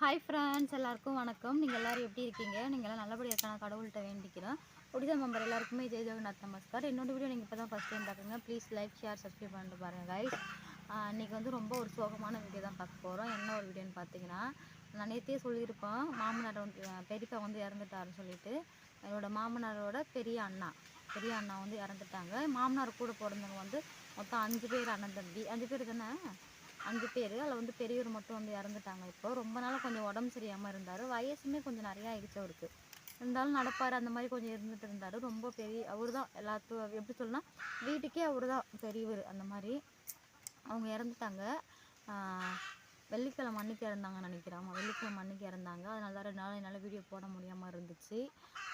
Hi friends எல்லாருக்கும் வணக்கம். நீங்கள் எல்லோரும் எப்படி இருக்கீங்க? நீங்கள் எல்லாம் நல்லபடியாக இருக்கான கடவுள்கிட்ட வேண்டிக்கிறேன். ஒடிசா மெம்பர் எல்லாருக்குமே ஜெய் ஜெகநாத் நமஸ்கார். என்னோட வீடியோ நீங்கள் இப்போ தான் ஃபஸ்ட் டைம் பார்க்குங்க ப்ளீஸ் லைக் ஷேர் சப்ஸ்கிரைப் பண்ணிட்டு பாருங்கள் கைஸ் இன்றைக்கி வந்து ரொம்ப ஒரு சோகமான வீடியோ தான் பார்க்க போகிறோம் என்ன ஒரு வீடியோன்னு பார்த்தீங்கன்னா நான் நேற்றே சொல்லியிருப்பேன் மாமனார் வந்து பெரியப்பா வந்து இறந்துட்டாருன்னு சொல்லிட்டு என்னோடய மாமனாரோட பெரிய அண்ணா பெரிய அண்ணா வந்து இறந்துட்டாங்க. மாமனார் கூட பிறந்தவங்க வந்து மொத்தம் அஞ்சு பேர் அண்ணன் தம்பி. அஞ்சு பேர் தானே? அஞ்சு பேர் அதில் வந்து பெரியவர் மட்டும் வந்து இறந்துட்டாங்க இப்போ. ரொம்ப நாள் கொஞ்சம் உடம்பு சரியாமல் இருந்தார். வயசுமே கொஞ்சம் நிறையா ஆயிடுச்சு அவருக்கு. இருந்தாலும் நடப்பார். அந்த மாதிரி கொஞ்சம் இருந்துட்டு இருந்தார். ரொம்ப பெரிய அவர் தான் எல்லாத்துக்கும் எப்படி சொல்லணும்னா வீட்டுக்கே அவர் தான் பெரியவர் அந்த மாதிரி. அவங்க இறந்துட்டாங்க. வெள்ளிக்கிழமை அன்னைக்கு இறந்தாங்கன்னு நினைக்கிறேன். ஆமாம் வெள்ளிக்கிழமை அன்னைக்கு இறந்தாங்க. அதனால தான் ரெண்டு நாள் என்னால் வீடியோ போட முடியாமல் இருந்துச்சு.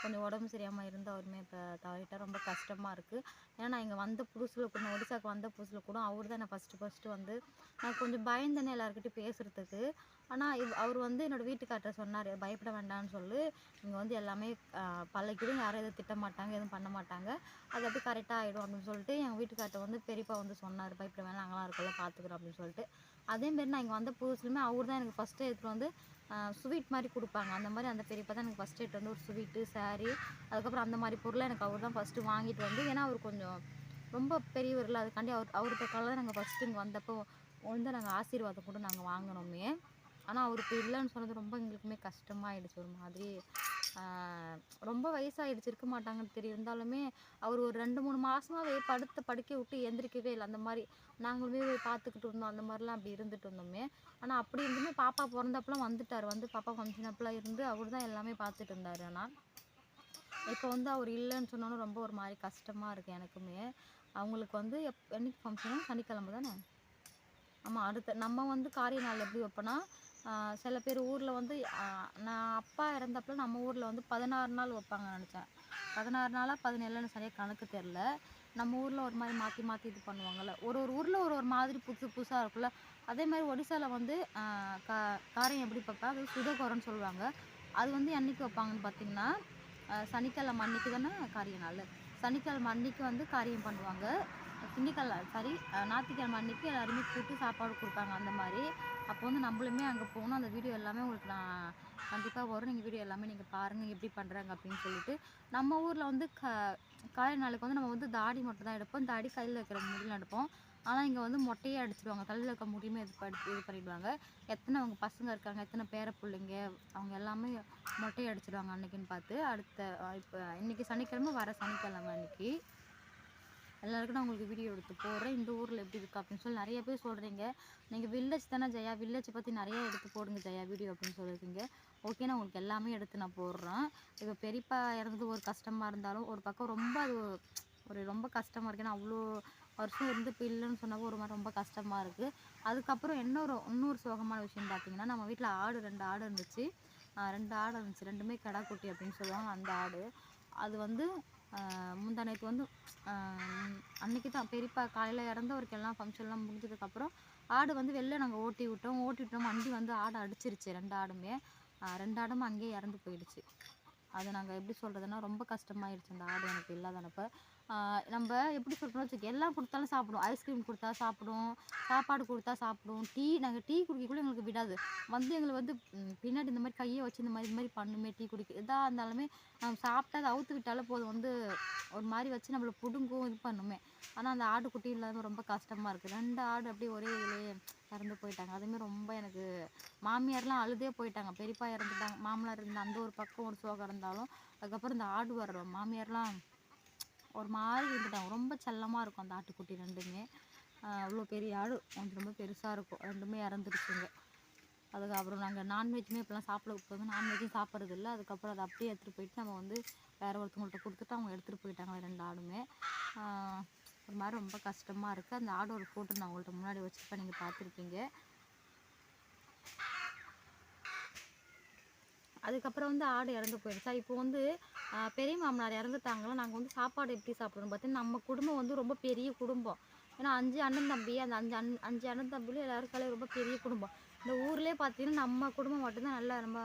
கொஞ்சம் உடம்பு சரியாமல் இருந்து அவருமே இப்போ தவறிட்டால் ரொம்ப கஷ்டமாக இருக்குது ஏன்னா நான் இங்கே வந்த புதுசில் கூட நான் ஒடிசாக்கு வந்த புதுசில் கூட அவர் தான் நான் ஃபஸ்ட்டு ஃபஸ்ட்டு வந்து நான் கொஞ்சம் பயந்தேனே எல்லாருக்கிட்டையும் பேசுகிறதுக்கு ஆனால் இவ் அவர் வந்து என்னோடய வீட்டுக்கார்ட்ட சொன்னார் பயப்பட வேண்டாம்னு சொல்லி. இங்கே வந்து எல்லாமே பழக்கிடும் யாரும் எதுவும் திட்ட மாட்டாங்க எதுவும் பண்ண மாட்டாங்க. அது அப்படி கரெக்டாக ஆகிடும் அப்படின்னு சொல்லிட்டு எங்கள் வீட்டுக்கார்ட்ட வந்து பெரியப்பா வந்து சொன்னார் பயப்பட வேணாம் நாங்களாம் இருக்கல பார்த்துக்குறோம் அப்படின்னு சொல்லிட்டு. அதேமாரி நான் இங்கே வந்த புதுசுலுமே அவர் தான் எனக்கு ஃபஸ்ட்டு எடுத்துகிட்டு வந்து ஸ்வீட் மாதிரி கொடுப்பாங்க. அந்த மாதிரி அந்த பெரியப்பா தான் எனக்கு ஃபஸ்ட்டு எடுத்து வந்து ஒரு ஸ்வீட்டு சாரீ அதுக்கப்புறம் அந்த மாதிரி பொருளை எனக்கு அவர் தான் ஃபஸ்ட்டு வாங்கிட்டு வந்து ஏன்னா அவர் கொஞ்சம் ரொம்ப பெரியவர்கள் அதுக்காண்டி அவர் அவருக்கு தான் நாங்கள் ஃபஸ்ட்டு இங்கே வந்தப்போ வந்து நாங்கள் ஆசீர்வாதம் கூட நாங்கள் வாங்கினோமே. ஆனால் அவருக்கு இல்லைன்னு சொன்னது ரொம்ப எங்களுக்குமே கஷ்டமாயிடுச்சு. ஒரு மாதிரி ரொம்ப வயசாகிடுச்சு இருக்க மாட்டாங்கன்னு தெரியிருந்தாலுமே அவர் ஒரு ரெண்டு மூணு மாதமாகவே படுத்த படுக்க விட்டு எந்திரிக்கவே இல்லை. அந்த மாதிரி நாங்களுமே போய் பார்த்துக்கிட்டு இருந்தோம். அந்த மாதிரிலாம் அப்படி இருந்துட்டு இருந்தோமே. ஆனால் அப்படி இருந்துமே பாப்பா பிறந்தப்பெல்லாம் வந்துட்டார். வந்து பாப்பா ஃபங்க்ஷனப்பெல்லாம் இருந்து அவர் தான் எல்லாமே பார்த்துட்டு இருந்தார். ஆனால் இப்போ வந்து அவர் இல்லைன்னு சொன்னோன்னு ரொம்ப ஒரு மாதிரி கஷ்டமாக இருக்குது எனக்குமே. அவங்களுக்கு வந்து எப் என்னைக்கு ஃபங்க்ஷனு சனிக்கிழமை தானே? ஆமாம் அடுத்த நம்ம வந்து காரிய நாள் எப்படி வைப்போன்னா சில பேர் ஊரில் வந்து நான் அப்பா இறந்தப்பல நம்ம ஊரில் வந்து பதினாறு நாள் வைப்பாங்க நினச்சேன். பதினாறு நாளாக பதினேழுன்னு சரியாக கணக்கு தெரில நம்ம ஊரில் ஒரு மாதிரி மாற்றி மாற்றி இது பண்ணுவாங்கள்ல ஒரு ஒரு ஊரில் ஒரு ஒரு மாதிரி புதுசு புதுசாக இருக்குல்ல அதே மாதிரி ஒடிசாவில் வந்து கா காரியம் எப்படி வைப்பாங்க அது சுதகோரம்னு சொல்லுவாங்க. அது வந்து என்னைக்கு வைப்பாங்கன்னு பார்த்தீங்கன்னா சனிக்கிழமை அன்னைக்கு தானே காரிய நாள். சனிக்கிழமை அன்னைக்கு வந்து காரியம் பண்ணுவாங்க. திங்கக்கிழமை சாரி ஞாயிற்றுக்கிழமை அன்னைக்கு எல்லாருமே கூப்பிட்டு சாப்பாடு கொடுப்பாங்க அந்த மாதிரி. அப்போ வந்து நம்மளுமே அங்கே போகணும். அந்த வீடியோ எல்லாமே உங்களுக்கு நான் கண்டிப்பாக வரும். நீங்கள் வீடியோ எல்லாமே நீங்கள் பாருங்கள் எப்படி பண்ணுறாங்க அப்படின்னு சொல்லிட்டு. நம்ம ஊரில் வந்து க காலை நாளுக்கு வந்து நம்ம வந்து தாடி மட்டும் தான் எடுப்போம். தாடி கையில் வைக்கிற முடியல எடுப்போம். ஆனால் இங்கே வந்து மொட்டையே அடிச்சிடுவாங்க தலையில் இருக்க முடியுமே இது படி இது பண்ணிடுவாங்க. எத்தனை அவங்க பசங்க இருக்காங்க எத்தனை பேர பிள்ளைங்க அவங்க எல்லாமே மொட்டையை அடிச்சிடுவாங்க அன்றைக்கின்னு பார்த்து. அடுத்த இப்போ இன்னைக்கு சனிக்கிழமை வர சனிக்கிழமை அன்னைக்கு. எல்லாருக்கும் நான் உங்களுக்கு வீடியோ எடுத்து போடுறேன். இந்த ஊரில் எப்படி இருக்குது அப்படின்னு சொல்லி நிறைய பேர் சொல்கிறீங்க நீங்கள் வில்லேஜ் தானே ஜெயா? வில்லேஜ் பற்றி நிறைய எடுத்து போடுங்க ஜெயா வீடியோ அப்படின்னு சொல்லியிருக்கீங்க ஓகே நான் உங்களுக்கு எல்லாமே எடுத்து நான் போடுறேன். இப்போ பெரியப்பா இறந்தது ஒரு கஷ்டமாக இருந்தாலும் ஒரு பக்கம் ரொம்ப அது ஒரு ரொம்ப கஷ்டமாக இருக்குது ஏன்னா அவ்வளோ வருஷம் இருந்து இப்போ இல்லைன்னு சொன்னப்போ ஒரு மாதிரி ரொம்ப கஷ்டமாக இருக்குது அதுக்கப்புறம் இன்னொரு இன்னொரு சோகமான விஷயம் பார்த்தீங்கன்னா நம்ம வீட்டில் ஆடு ரெண்டு ஆடு இருந்துச்சு. ரெண்டு ஆடு இருந்துச்சு. ரெண்டுமே கடா குட்டி அப்படின்னு சொல்லுவாங்க. அந்த ஆடு. அது வந்து முந்தா நேற்று வந்து அன்றைக்கி அன்னைக்கு தான் பெரியப்பா காலையில் இறந்தவருக்கு எல்லாம் ஃபங்க்ஷன்லாம் முடிஞ்சதுக்கப்புறம் ஆடு வந்து வெளில நாங்கள் ஓட்டி விட்டோம். ஓட்டி விட்டோம். வண்டி வந்து ஆடு அடிச்சிருச்சு ரெண்டு ஆடுமே. ரெண்டு ஆடும் அங்கேயே இறந்து போயிடுச்சு. அது நாங்கள் எப்படி சொல்கிறதுனா ரொம்ப கஷ்டமாயிடுச்சு அந்த ஆடு எனக்கு இல்லாதனப்போ நம்ம எப்படி சொல்கிறோம் வச்சுக்க எல்லாம் கொடுத்தாலும் சாப்பிடும் ஐஸ்கிரீம் கொடுத்தா சாப்பிடும் சாப்பாடு கொடுத்தா சாப்பிடும் டீ நாங்கள் டீ குடிக்கக்குள்ள எங்களுக்கு விடாது. வந்து எங்களை வந்து பின்னாடி இந்த மாதிரி கையை வச்சு இந்த மாதிரி இந்த மாதிரி பண்ணுமே டீ குடிக்க. எதாக இருந்தாலுமே நம்ம சாப்பிட்டா அதை அவுத்து விட்டாலும் போதும். வந்து ஒரு மாதிரி வச்சு நம்மளை பிடுங்கும் இது பண்ணுமே. ஆனால் அந்த ஆடு குட்டி இல்லாமல் ரொம்ப கஷ்டமாக இருக்குது ரெண்டு ஆடு அப்படியே ஒரே இதுலேயே இறந்து போயிட்டாங்க. அதுவுமே ரொம்ப எனக்கு மாமியார்லாம் அழுதே போயிட்டாங்க. பெரியப்பா இறந்துட்டாங்க. மாமனார் இருந்த அந்த ஒரு பக்கம் ஒரு சோகம் இருந்தாலும் அதுக்கப்புறம் இந்த ஆடு வர்றோம். மாமியார்லாம் ஒரு மாதிரி இருந்துட்டாங்க ரொம்ப செல்லமாக இருக்கும் அந்த ஆட்டுக்குட்டி ரெண்டுமே. அவ்வளோ பெரிய ஆடு. கொஞ்சம் ரொம்ப பெருசாக இருக்கும். ரெண்டுமே இறந்துருச்சுங்க. அதுக்கப்புறம் நாங்கள் நான்வெஜ்ஜுமே இப்போலாம் சாப்பிட இப்போ வந்து நான்வெஜ்ஜும் சாப்பிட்றது இல்லை அதுக்கப்புறம் அதை அப்படியே எடுத்துகிட்டு போயிட்டு நம்ம வந்து வேறு ஒருத்தவங்கள்ட்ட கொடுத்துட்டு அவங்க எடுத்துகிட்டு போயிட்டாங்க ரெண்டு ஆடுமே. ஒரு மாதிரி ரொம்ப கஷ்டமாக இருக்குது அந்த ஆடோட ஃபோட்டோ நான் உங்கள்கிட்ட முன்னாடி வச்சுருப்பேன். நீங்கள் பார்த்துருப்பீங்க. அதுக்கப்புறம் வந்து ஆடு இறந்து போயிடுச்சா. இப்போ வந்து பெரிய மாமனார் இறந்துட்டாங்களா நாங்கள் வந்து சாப்பாடு எப்படி சாப்பிடணும் பார்த்தீங்கன்னா நம்ம குடும்பம் வந்து ரொம்ப பெரிய குடும்பம். ஏன்னா அஞ்சு அண்ணன் தம்பி அந்த அஞ்சு அண் அஞ்சு அண்ணன் தம்பிலும் எல்லாருக்காலே ரொம்ப பெரிய குடும்பம். இந்த ஊர்லேயே பார்த்தீங்கன்னா நம்ம குடும்பம் மட்டும்தான் நல்லா ரொம்ப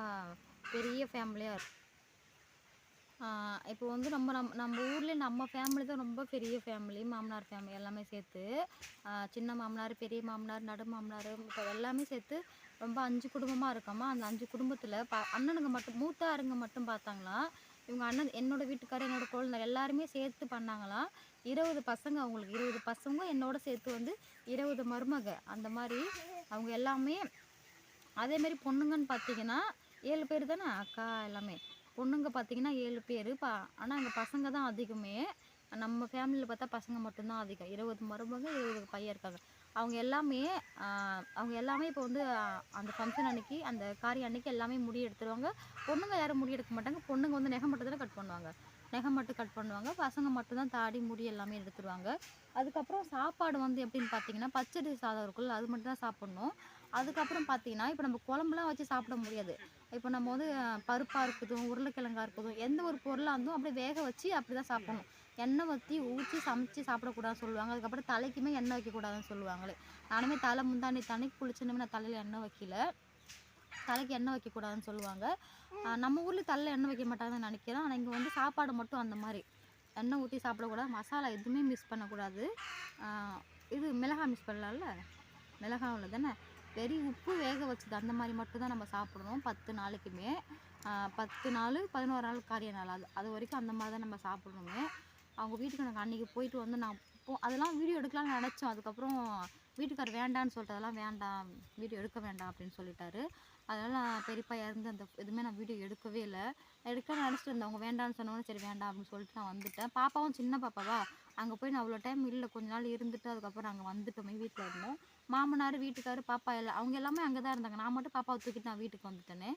பெரிய ஃபேமிலியாக இருக்கும். இப்போ வந்து நம்ம நம் நம்ம ஊர்லேயே நம்ம ஃபேமிலி தான் ரொம்ப பெரிய ஃபேமிலி மாமனார் ஃபேமிலி எல்லாமே சேர்த்து சின்ன மாமனார் பெரிய மாமனார் நடு மாமனார் இப்போ எல்லாமே சேர்த்து ரொம்ப அஞ்சு குடும்பமாக இருக்காமா? அந்த அஞ்சு குடும்பத்தில் ப அண்ணனுங்க மட்டும் மூத்தாருங்க மட்டும் பார்த்தாங்களாம் இவங்க அண்ணன் என்னோடய வீட்டுக்காரர் என்னோட குழந்தை எல்லாருமே சேர்த்து பண்ணாங்களாம் இருபது பசங்க அவங்களுக்கு இருபது பசங்க என்னோட சேர்த்து வந்து இருபது மருமக. அந்த மாதிரி அவங்க எல்லாமே அதேமாரி பொண்ணுங்கன்னு பார்த்தீங்கன்னா ஏழு பேர் தானே? அக்கா எல்லாமே. பொண்ணுங்க பார்த்தீங்கன்னா ஏழு பேர். பா ஆனால் அங்கே பசங்க தான் அதிகமே. நம்ம ஃபேமிலியில் பார்த்தா பசங்க மட்டும்தான் அதிகம். இருபது மருமக இருபது பையன் இருக்காங்க. அவங்க எல்லாமே அவங்க எல்லாமே இப்போ வந்து அந்த ஃபங்க்ஷன் அன்னைக்கு அந்த காரியம் அன்னைக்கு எல்லாமே முடி எடுத்துருவாங்க. பொண்ணுங்க யாரும் முடி எடுக்க மாட்டாங்க. பொண்ணுங்க வந்து நெகம் மட்டும் தானே கட் பண்ணுவாங்க. நெகை மட்டும் கட் பண்ணுவாங்க. பசங்க மட்டும்தான் தாடி முடி எல்லாமே எடுத்துருவாங்க. அதுக்கப்புறம் சாப்பாடு வந்து எப்படின்னு பார்த்தீங்கன்னா பச்சடி சாதம் இருக்குல்ல அது மட்டும் தான் சாப்பிட்ணும். அதுக்கப்புறம் பார்த்தீங்கன்னா இப்போ நம்ம குழம்புலாம் வச்சு சாப்பிட முடியாது. இப்போ நம்ம வந்து பருப்பாக இருக்கட்டும் உருளைக்கிழங்கா இருக்கட்டும் எந்த ஒரு பொருளாக இருந்தும் அப்படியே வேக வச்சு அப்படி தான் சாப்பிடணும். எண்ணெய் ஊற்றி ஊற்றி சமைச்சு சாப்பிடக்கூடாதுன்னு சொல்லுவாங்க. அதுக்கப்புறம் தலைக்குமே எண்ணெய் வைக்கக்கூடாதுன்னு சொல்லுவாங்களே. நானுமே தலை முந்தாண்டி தண்ணிக்கு குளிச்சுன்னு நான் தலையில் எண்ணெய் வைக்கல. தலைக்கு எண்ணெய் வைக்கக்கூடாதுன்னு சொல்லுவாங்க. நம்ம ஊரில் தலையில் எண்ணெய் வைக்க மாட்டாங்கன்னு நினைக்கிறேன். ஆனால் இங்கே வந்து சாப்பாடு மட்டும் அந்த மாதிரி. எண்ணெய் ஊற்றி சாப்பிடக்கூடாது மசாலா எதுவுமே மிஸ் பண்ணக்கூடாது இது மிளகாய் மிஸ் பண்ணலாம்ல? மிளகாய் உள்ள தானே வெறி உப்பு வேக வச்சது அந்த மாதிரி மட்டும் தான் நம்ம சாப்பிடணும் பத்து நாளைக்குமே. பத்து நாள் பதினோரு நாள் காரிய நாள். அது அது வரைக்கும் அந்த மாதிரி தான் நம்ம சாப்பிடணுமே. அவங்க வீட்டுக்கு நாங்கள் அன்றைக்கி போயிட்டு வந்து நான் போ அதெல்லாம் வீடியோ எடுக்கலாம்னு நினச்சோம். அதுக்கப்புறம் வீட்டுக்கார் வேண்டான்னு சொல்லிட்டு அதெல்லாம் வேண்டாம் வீடியோ எடுக்க வேண்டாம் அப்படின்னு சொல்லிட்டாரு. அதனால் நான் பெரியப்பா இறந்து அந்த எதுவுமே நான் வீடியோ எடுக்கவே இல்லை. எடுக்கலாம்னு நினச்சிட்டு இருந்தேன். அவங்க வேண்டாம்னு சொன்னோன்னே சரி வேண்டாம் அப்படின்னு சொல்லிட்டு நான் வந்துட்டேன். பாப்பாவும் சின்ன பாப்பாவா? அங்கே போய் நான் அவ்வளோ டைம் இல்லை. கொஞ்ச நாள் இருந்துட்டு அதுக்கப்புறம் நாங்கள் வந்துட்டோமே வீட்டில் இருந்தோம். மாமனார் வீட்டுக்காரு பாப்பா எல்லாம் அவங்க எல்லாமே அங்கே தான் இருந்தாங்க. நான் மட்டும் பாப்பாவை தூக்கிட்டு நான் வீட்டுக்கு வந்துட்டேனே.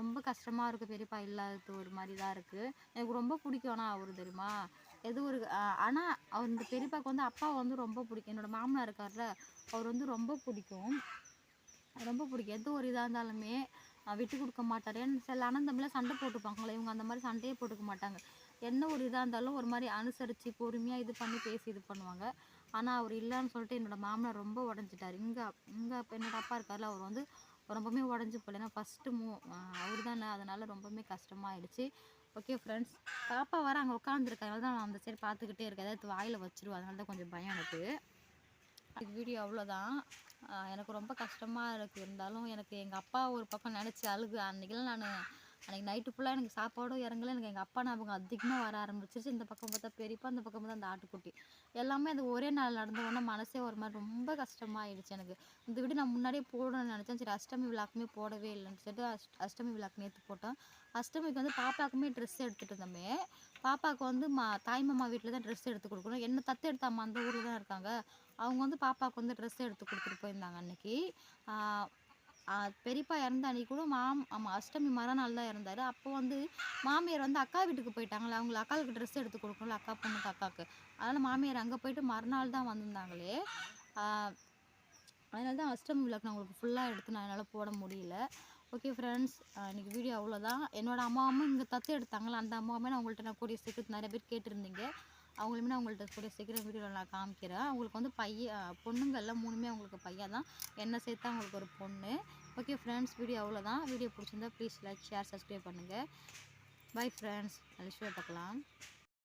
ரொம்ப கஷ்டமாக இருக்குது பெரியப்பா இல்லாதது ஒரு மாதிரி தான் இருக்குது எனக்கு ரொம்ப பிடிக்கும். ஆனால் அவர் தெரியுமா? எது ஒரு ஆனால் அவர் இந்த பெரியப்பாவுக்கு வந்து அப்பாவை வந்து ரொம்ப பிடிக்கும். என்னோடய மாமனார் இருக்கார்ல அவர் வந்து ரொம்ப பிடிக்கும். ரொம்ப பிடிக்கும். எது ஒரு இதாக இருந்தாலுமே விட்டு கொடுக்க மாட்டார். ஏன்னா சில அண்ணன் சண்டை போட்டுப்பாங்களே இவங்க அந்த மாதிரி சண்டையே போட்டுக்க மாட்டாங்க. என்ன ஒரு இதாக இருந்தாலும் ஒரு மாதிரி அனுசரித்து பொறுமையாக இது பண்ணி பேசி இது பண்ணுவாங்க. ஆனால் அவர் இல்லைன்னு சொல்லிட்டு என்னோடய மாமனார் ரொம்ப உடஞ்சிட்டார். இங்கே இங்கே இப்போ என்னோட அப்பா இருக்கார்ல அவர் வந்து ரொம்பவுமே உடஞ்சி போல ஏன்னா ஃபஸ்ட்டு மூ அவர் தானே அதனால் ரொம்பவுமே கஷ்டமாயிடுச்சு. ஓகே ஃப்ரெண்ட்ஸ் பாப்பா வர அங்கே உட்காந்துருக்கனால தான் நான் அந்த சைடு பார்த்துக்கிட்டே இருக்கேன். அதாவது வாயில் வச்சிருவோம் அதனால தான் கொஞ்சம் பயம் எனக்கு. இது வீடியோ அவ்வளோதான் எனக்கு ரொம்ப கஷ்டமாக இருக்குது இருந்தாலும் எனக்கு எங்கள் அப்பா ஒரு பக்கம் நினச்சி அழுகு. அன்றைக்கெல்லாம் நான் அன்றைக்கி நைட்டு ஃபுல்லாக எனக்கு சாப்பாடும் இறங்கல. எனக்கு எங்கள் அப்பா ஞாபகம் அதிகமாக வர ஆரம்பிச்சிருச்சு. இந்த பக்கம் பார்த்தா பெரியப்பா இந்த பக்கம் பார்த்தா அந்த ஆட்டுக்குட்டி. எல்லாமே அது ஒரே நாள் நடந்த உடனே மனசே ஒரு மாதிரி ரொம்ப கஷ்டமாயிடுச்சு எனக்கு. இந்த வீடு நான் முன்னாடியே போடணும்னு நினச்சேன். சரி அஷ்டமி விழாக்குமே போடவே இல்லைன்னு சொல்லிட்டு அஷ்ட அஷ்டமி விழாக்கு நேற்று போட்டோம். அஷ்டமிக்கு வந்து பாப்பாக்குமே ட்ரெஸ் எடுத்துகிட்டு இருந்தோமே பாப்பாவுக்கு வந்து மா தாய் மாமா வீட்டில் தான் ட்ரெஸ் எடுத்து கொடுக்கணும். என்ன தத்து எடுத்த அம்மா அந்த ஊரில் தான் இருக்காங்க. அவங்க வந்து பாப்பாவுக்கு வந்து ட்ரெஸ் எடுத்து கொடுத்துட்டு போயிருந்தாங்க அன்னைக்கு. பெரியப்பா இறந்த அன்னைக்கு கூட மாம் ஆமாம் அஷ்டமி மறுநாள் தான் இறந்தாரு. அப்போ வந்து மாமியார் வந்து அக்கா வீட்டுக்கு போயிட்டாங்களே? அவங்க அக்காவுக்கு ட்ரெஸ் எடுத்து கொடுக்கணும்ல அக்கா பொண்ணுக்கு அக்காவுக்கு அதனால் மாமியார் அங்கே போயிட்டு மறுநாள் தான் வந்திருந்தாங்களே. அதனால தான் அஷ்டமி விளக்கு நான் உங்களுக்கு ஃபுல்லாக எடுத்து நான் என்னால் போட முடியல. ஓகே ஃப்ரெண்ட்ஸ் இன்றைக்கி வீடியோ அவ்வளோதான் என்னோடய அம்மாவும் இங்கே தத்து எடுத்தாங்களே? அந்த அம்மாவுமே நான் உங்கள்கிட்ட நான் கூடிய சீக்கிரத்து நிறைய பேர் கேட்டிருந்தீங்க. அவங்களுமே நான் உங்கள்கிட்ட கூடிய சீக்கிரம் வீடியோவில் நான் காமிக்கிறேன். அவங்களுக்கு வந்து பையன் பொண்ணுங்கள்லாம் மூணுமே அவங்களுக்கு பையன் தான். என்ன சேர்த்தா அவங்களுக்கு ஒரு பொண்ணு. ஓகே ஃப்ரெண்ட்ஸ் வீடியோ அவ்வளோதான் வீடியோ பிடிச்சிருந்தா ப்ளீஸ் லைக் ஷேர் சப்ஸ்கிரைப் பண்ணுங்கள் பை ஃப்ரெண்ட்ஸ் நல்ல ஷோ பார்க்கலாம்.